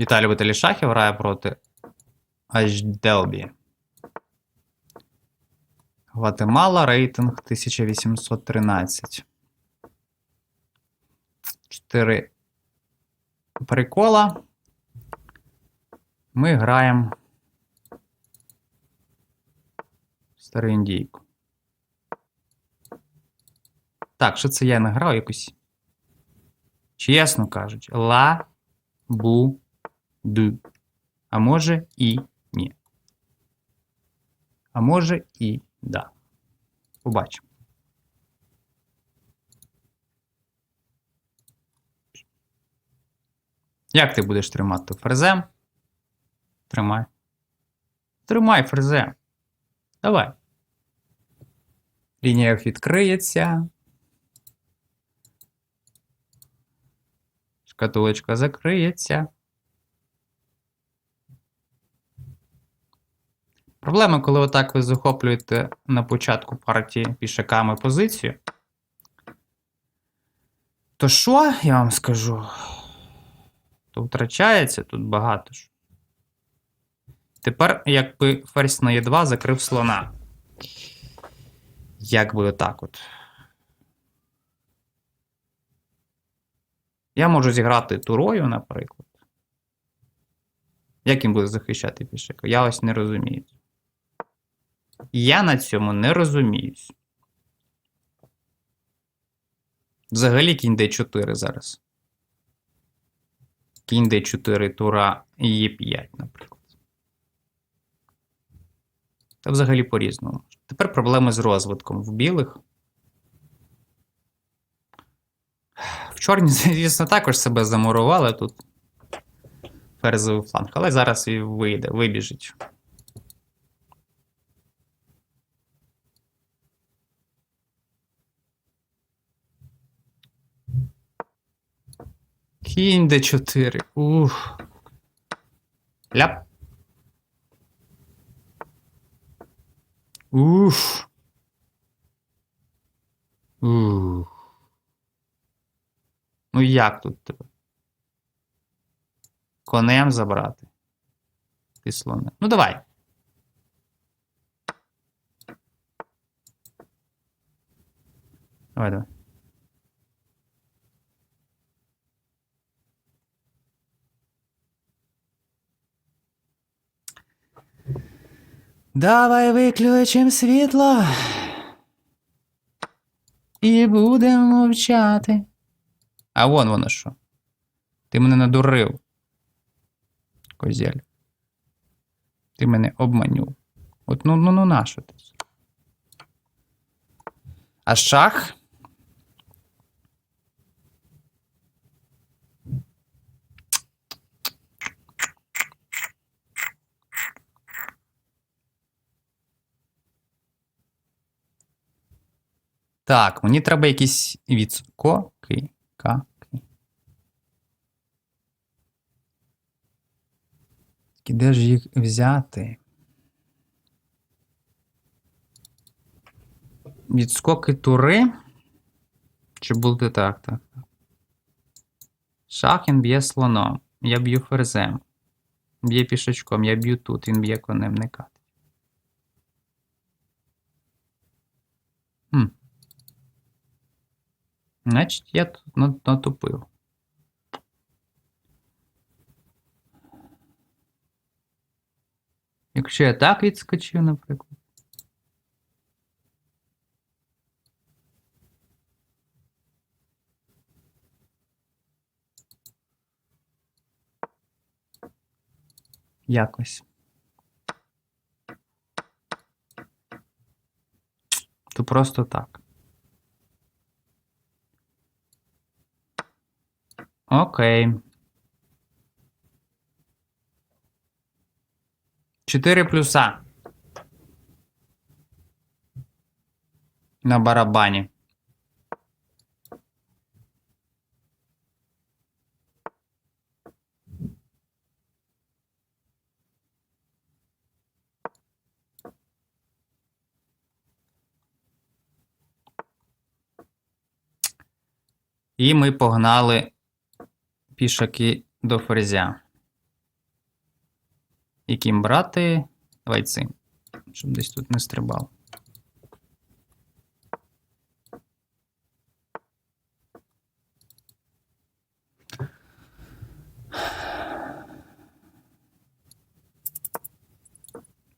Віталій Віталій Шахів грає проти Ажделбі. Гватемала, рейтинг 1813. Чотири прикола. Ми граємо в стару індійку. Так, що це я не грав якусь? Чесно кажучи, ла бу ду. А може і ні. А може і да. Побачимо. Як ти будеш тримати фрезем? Тримай. Тримай фрезем. Давай. Лінія відкриється. Шкатулочка закриється. Проблема, коли отак ви захоплюєте на початку партії пішаками позицію. То що я вам скажу? То втрачається тут багато ж. Тепер, якби ферзь на Е2 закрив слона. Якби отак от. Я можу зіграти турою, наприклад. Як він буде захищати пішака? Я ось не розумію. Я на цьому не розуміюсь. Взагалі кінь d4 зараз. Кінь d4, тура і e5, наприклад. Та взагалі по-різному. Тепер проблеми з розвитком в білих. В чорні, звісно, також себе замурували тут. Ферзовий фланг, але зараз і вийде, вибіжить. Кінь d4. Ух. Ляп. Уф. Ух. Ну як тут тебе? Конем забрати. Ти слоне. Ну давай. Давай, давай. Давай виключимо світло. І будемо мовчати. А вон воно що. Ти мене надурив. Козель. Ти мене обманюв. От ну ну ну нащо ти? А шах? Так, мені треба якісь відскоки. Каки. Де ж їх взяти? Відскоки тури? Чи буде так, так? Шах він б'є слоном. Я б'ю ферзем. Б'є пішачком, я б'ю тут, він б'є конем, не катить. Значить, я тут на- натупив. Якщо я так відскочив, наприклад. Якось. То просто так. Окей. Чотири плюса. На барабані. І ми погнали пішаки до ферзя. Яким брати? Давай цим. Щоб десь тут не стрибав.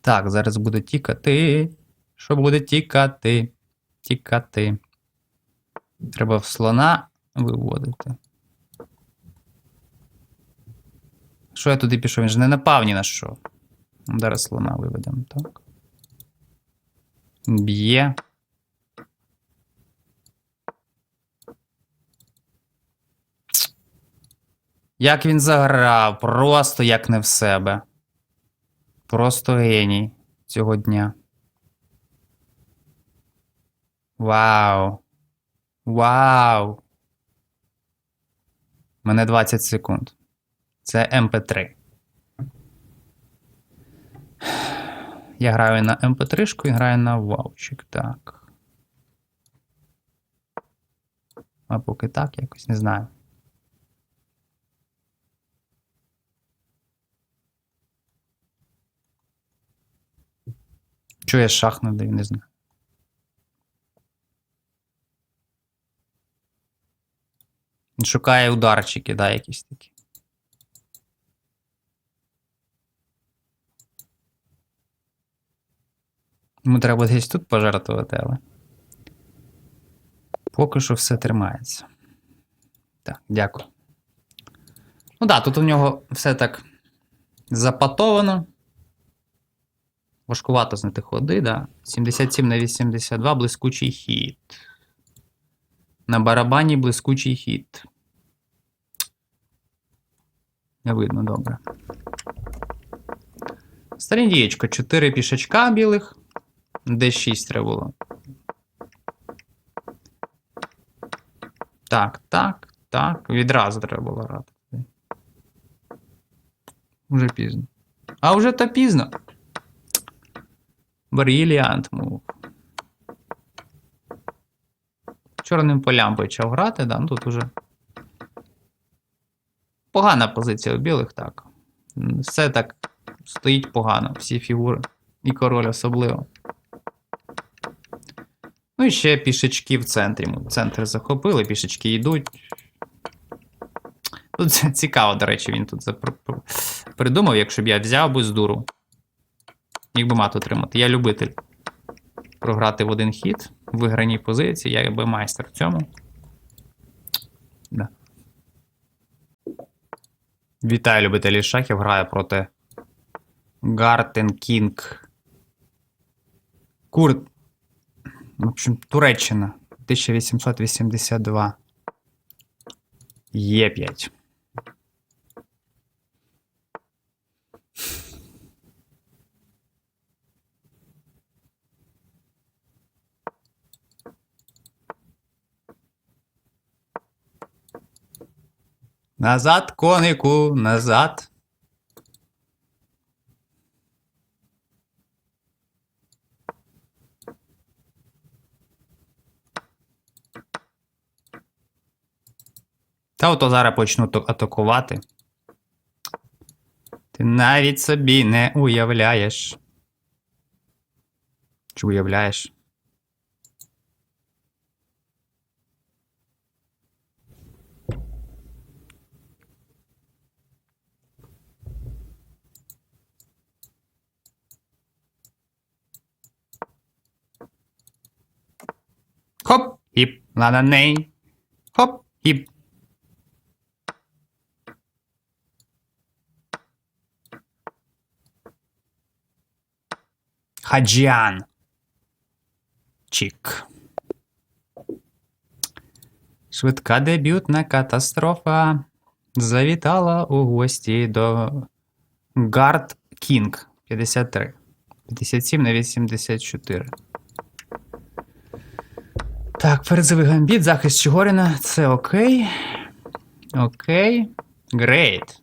Так, зараз буде тікати. Що буде тікати? Тікати. Треба в слона виводити. Що я туди пішов? Він ж не напав ні на що. Зараз слона виведемо, так. Б'є. Як він заграв, просто як не в себе. Просто геній цього дня. Вау. Вау. Мене 20 секунд. Це МП3. Я граю на МП3 і граю на ваучик. Так. А поки так, якось не знаю. Чого я шах не даю, не знаю. Шукає ударчики, да, якісь такі. Йому треба десь тут пожертвувати, але. Поки що все тримається. Так, дякую. Ну так, да, тут у нього все так запатовано. Важкувато знайти ходи, да. 77 на 82 блискучий хід. На барабані блискучий хід. Не видно добре. Старе дієчко, 4 пішачка білих. Десь 6 треба було. Так, так, так. Відразу треба було грати. Уже пізно. А вже то пізно. Brilliant move. Чорним полям почав грати, да, ну тут уже. Погана позиція у білих, так. Все так стоїть погано, всі фігури. І король особливо. Ну і ще пішечки в центрі. Центр захопили, пішечки йдуть. Тут цікаво, до речі, він тут придумав, якщо б я взяв би з дуру. Міг би мат отримати. Я любитель програти в один хід в виграній позиції, я якби майстер в цьому. Да. Вітаю, любителі шахів. Граю проти Гартен Кінг. Курт. В общем, Туреччина. 1882. Є5. Назад, конику, назад. Та ото зараз почну атакувати. Ти навіть собі не уявляєш. Чи уявляєш? Хоп, хіп, на ней. Хоп, хіп. Хаджіан. Чік. Швидка дебютна катастрофа завітала у гості до Гард Кінг 53. 57 на 84. Так, передзовий гамбіт, захист Чигоріна. Це окей. Окей. Great.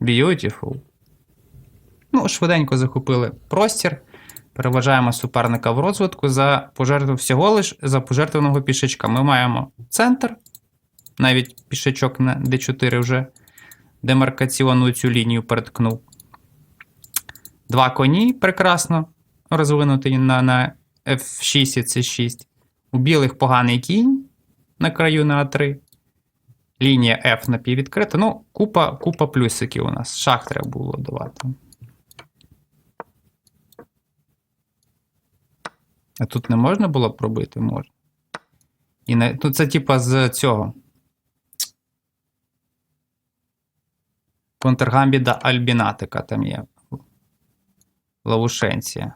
Beautiful. Ну, швиденько захопили простір. Переважаємо суперника в розвитку за пожертву всього лиш за пожертвованого пішачка. Ми маємо центр, навіть пішачок на D4 вже демаркаційну цю лінію переткнув. Два коні прекрасно розвинуті на, на F6 і C6. У білих поганий кінь на краю на А3. Лінія F напіввідкрита. Ну, купа, купа плюсиків у нас. Шах треба було давати. А тут не можна було пробити? Можна. І не, ну, це типа з цього. Контргамбіда Альбінатика там є. Лавушенція.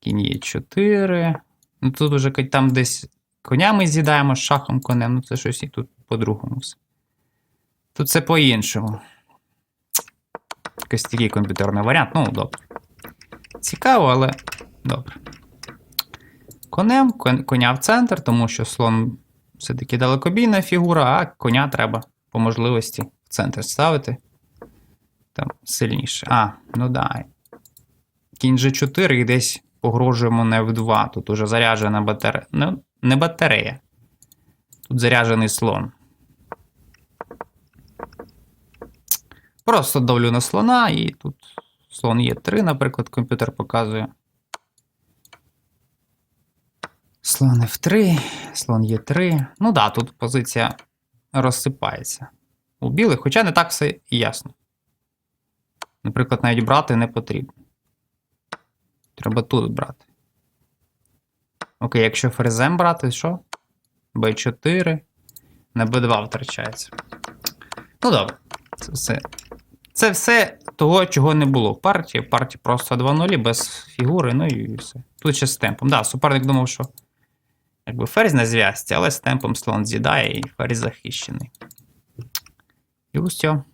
Кінь є 4. Ну тут уже там десь конями з'їдаємо шахом конем. Ну це щось і тут по-другому все. Тут це по-іншому. Якийсь такий комп'ютерний варіант. Ну, добре. Цікаво, але добре. Конем, коня в центр, тому що слон все-таки далекобійна фігура, а коня треба по можливості в центр ставити. Там сильніше. А, ну да. Кінь G4 і десь погрожуємо на F2. Тут уже заряджена батарея. Ну, не батарея. Тут заряджений слон. Просто давлю на слона, і тут слон є 3, наприклад, комп'ютер показує. Слон F3, слон Е3. Ну да, тут позиція розсипається. У білих, хоча не так все і ясно. Наприклад, навіть брати не потрібно. Треба тут брати. Окей, якщо ферзем брати, що? Б4. На Б2 втрачається. Ну добре. Це все. Це все того, чого не було в партії. В партії просто 2-0 без фігури, ну і все. Тут ще з темпом. Да, суперник думав, що якби ферзь на зв'язці, але з темпом слон з'їдає і ферзь захищений. І ось цього.